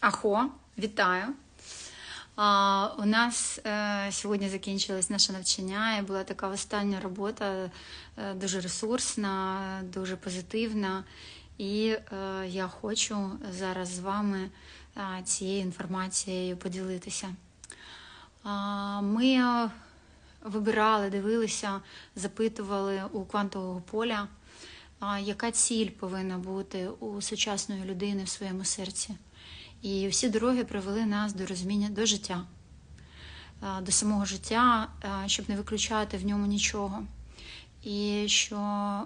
Ахо, вітаю! У нас е, сьогодні закінчилось наше навчання, і була така остання робота, е, дуже ресурсна, дуже позитивна. І е, я хочу зараз з вами цією інформацією поділитися. Ми вибирали, дивилися, запитували у квантового поля, яка ціль повинна бути у сучасної людини в своєму серці. І всі дороги привели нас до розуміння до життя, е, до самого життя, е, щоб не виключати в ньому нічого. І що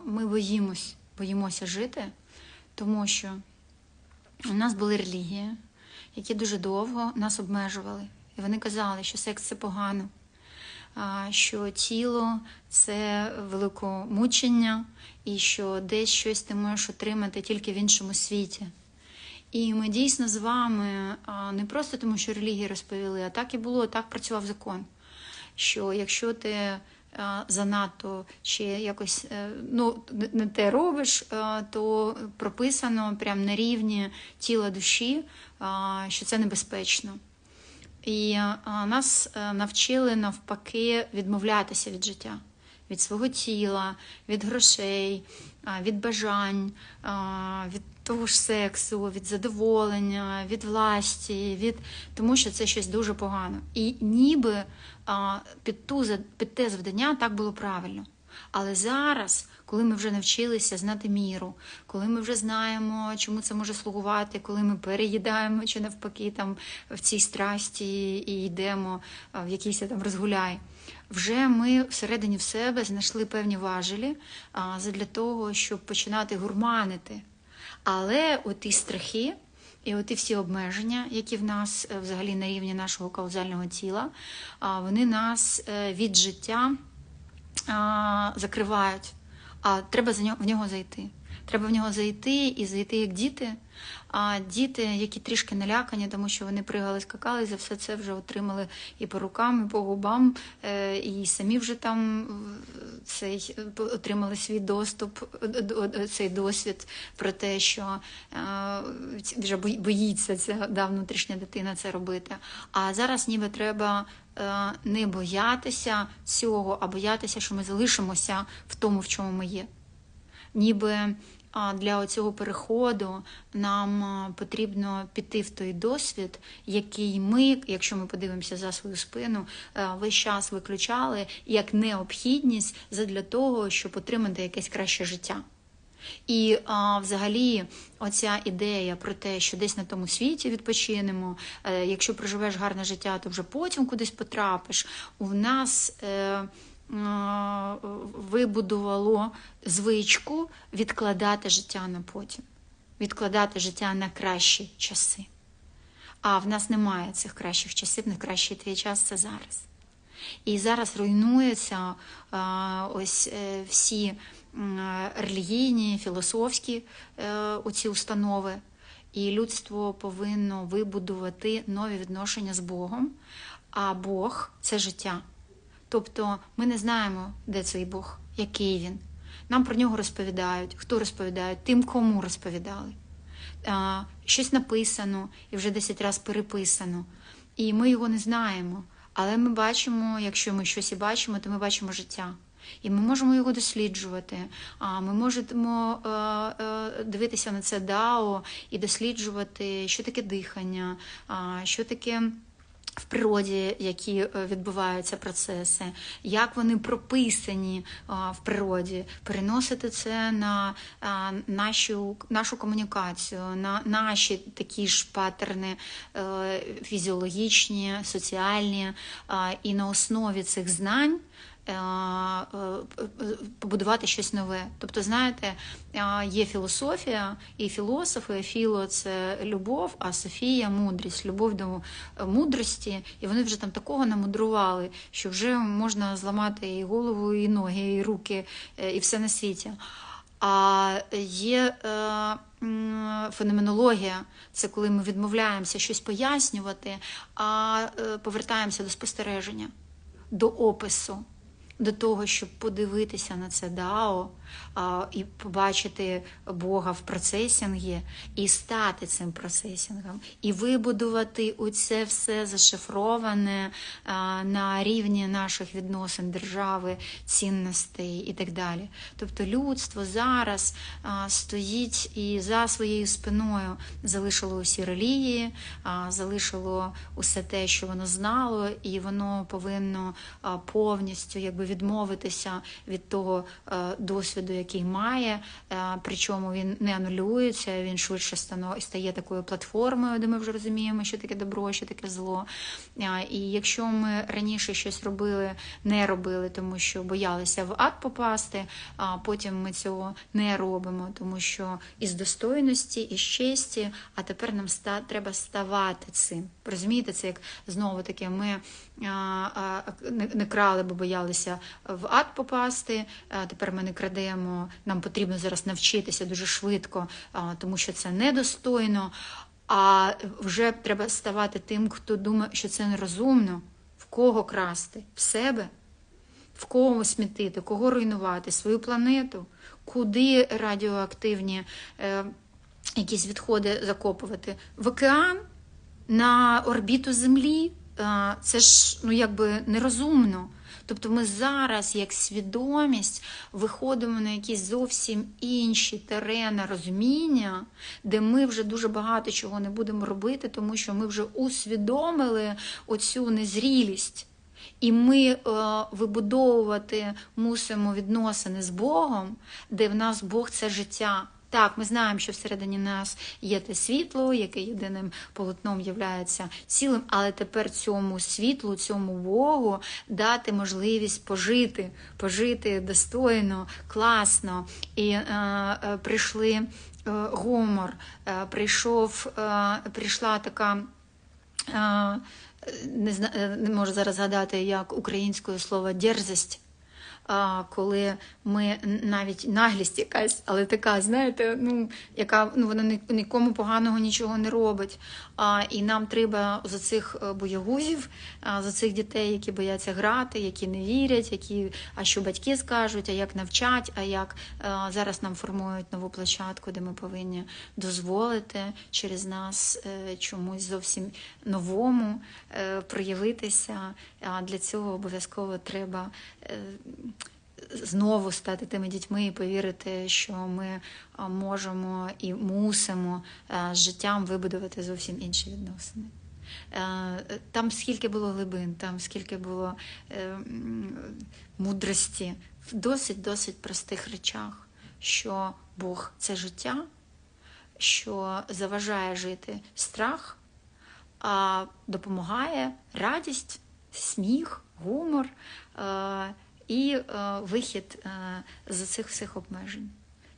ми боїмось, боїмося жити, тому що у нас були релігії, які дуже довго нас обмежували. І вони казали, що секс це погано, що тіло це великомучення, і що десь щось ти можеш отримати тільки в іншому світі. І ми дійсно з вами не просто тому, що релігії розповіли, а так і було, так працював закон. Що якщо ти занадто чи якось е, ну, не- те робиш, то прописано прямо на рівні тіла душі, що це небезпечно. І нас е, навчили навпаки відмовлятися від життя, від свого тіла, від грошей, від бажань, від того ж сексу, від задоволення, від власті, від тому, що це щось дуже погано. І ніби а, під, ту, під те завдання так було правильно. Але зараз, коли ми вже навчилися знати міру, коли ми вже знаємо, чому це може слугувати, коли ми переїдаємо чи навпаки там в цій страсті і йдемо в якийсь там розгуляй, вже ми всередині в себе знайшли певні важелі а, задля того, щоб починати гурманити. Але оті страхи і оті всі обмеження, які в нас е, взагалі на рівні нашого каузального тіла, вони нас е, від життя закривають, а треба в нього зайти. Треба в нього зайти і зайти як діти. А діти, які трішки налякані, тому що вони пригали, скакали, за все це вже отримали і по рукам, і по губам, е, і самі вже там цей отримали свій доступ, до- цей досвід про те, що е, вже боїться ця да, внутрішня дитина це робити. А зараз ніби треба е, не боятися цього, а боятися, що ми залишимося в тому, в чому ми є. Ніби для цього переходу нам потрібно піти в той досвід, який ми, якщо ми подивимося за свою спину, е, весь час виключали як необхідність задля того, щоб отримати якесь краще життя. І а, взагалі, оця ідея про те, що десь на тому світі відпочинемо, е, якщо проживеш гарне життя, то вже потім кудись потрапиш. У нас е, вибудувало звичку відкладати життя на потім, відкладати життя на кращі часи. А в нас немає цих кращих часів, найкращий твій час це зараз. І зараз руйнуються е, ось е, всі е, релігійні, філософські е, оці установи. І людство повинно вибудувати нові відношення з Богом. А Бог це життя. Тобто ми не знаємо, де цей Бог, який він. Нам про нього розповідають. Хто розповідає? Тим, кому розповідали. А, щось написано і вже 10 разів переписано. І ми його не знаємо. Але ми бачимо, якщо ми щось і бачимо, то ми бачимо життя. І ми можемо його досліджувати. А ми можемо е, е, дивитися на це дао і досліджувати, що таке дихання, що таке. В природі, які е, відбуваються процеси, як вони прописані в природі, переносити це на нашу, нашу комунікацію, на наші такі ж патерни е, фізіологічні, соціальні, і на основі цих знань. Е, е, Побудувати щось нове. Тобто, знаєте, е, є філософія і філософи. Філо це любов, а Софія мудрість, любов до мудрості. І вони вже там такого намудрували, що вже можна зламати і голову, і ноги, і руки, і все на світі. А є феноменологія, це коли ми відмовляємося щось пояснювати, а повертаємося до спостереження, до опису. До того, щоб подивитися на це дао і побачити Бога в процесінгі, і стати цим процесінгом, і вибудувати оце все зашифроване на рівні наших відносин держави, цінностей і так далі. Тобто людство зараз стоїть і за своєю спиною залишило усі релігії, залишило усе те, що воно знало, і воно повинно повністю якби відмовитися від того е, досвіду, який має. Е, Причому він не анулюється, він швидше стає такою платформою, де ми вже розуміємо, що таке добро, що таке зло. Е, І якщо ми раніше щось робили, не робили, тому що боялися в ад попасти, а потім ми цього не робимо, тому що із достойності, із честі, а тепер нам треба ставати цим. Розумієте, це як знову таки ми не крали, бо боялися в ад попасти. Тепер ми не крадемо. Нам потрібно зараз навчитися дуже швидко, тому що це недостойно. А вже треба ставати тим, хто думає, що це нерозумно, в кого красти, в себе, в кого смітити, кого руйнувати, свою планету, куди радіоактивні е, якісь відходи закопувати, в океан, на орбіту Землі. Е, Це ж ну якби нерозумно. Тобто ми зараз, як свідомість, виходимо на якісь зовсім інші терени розуміння, де ми вже дуже багато чого не будемо робити, тому що ми вже усвідомили оцю незрілість. І ми е, вибудовувати мусимо відносини з Богом, де в нас Бог це життя. Так, ми знаємо, що всередині нас є те світло, яке єдиним полотном являється цілим, але тепер цьому світлу, цьому Богу дати можливість пожити, пожити достойно, класно. І е, е, прийшли е, гумор, е, прийшов, е, прийшла така. е, не зна- е, не можу зараз згадати як українською слово дерзость. Коли ми навіть наглість якась, але така, знаєте, ну яка ну вона ні- нікому поганого нічого не робить. А, і нам треба за цих е, боягузів, за цих дітей, які бояться грати, які не вірять, які а що батьки скажуть, а як навчать, а як е, зараз нам формують нову площадку, де ми повинні дозволити через нас е, чомусь зовсім новому проявитися. А для цього обов'язково треба знову стати тими дітьми і повірити, що ми можемо і мусимо з життям вибудувати зовсім інші відносини. Е, Там скільки було глибин, там скільки було е, мудрості в досить досить простих речах, що Бог це життя, що заважає жити страх, а допомагає радість, сміх, гумор е, і е, вихід е, з цих всіх обмежень.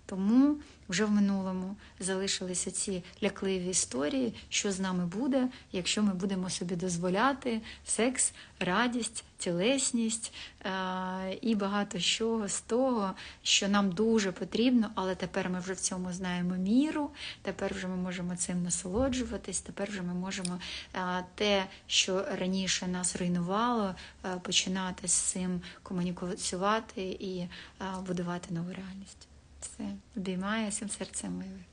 Тому вже в минулому залишилися ці лякливі історії, що з нами буде, якщо ми будемо собі дозволяти секс, радість, тілесність е, і багато що з того, що нам дуже потрібно, але тепер ми вже в цьому знаємо міру, тепер вже ми можемо цим насолоджуватись, тепер вже ми можемо е, те, що раніше нас руйнувало, е, починати з цим комунікувати і будувати нову реальність. Все, обіймаю всім серцем миле.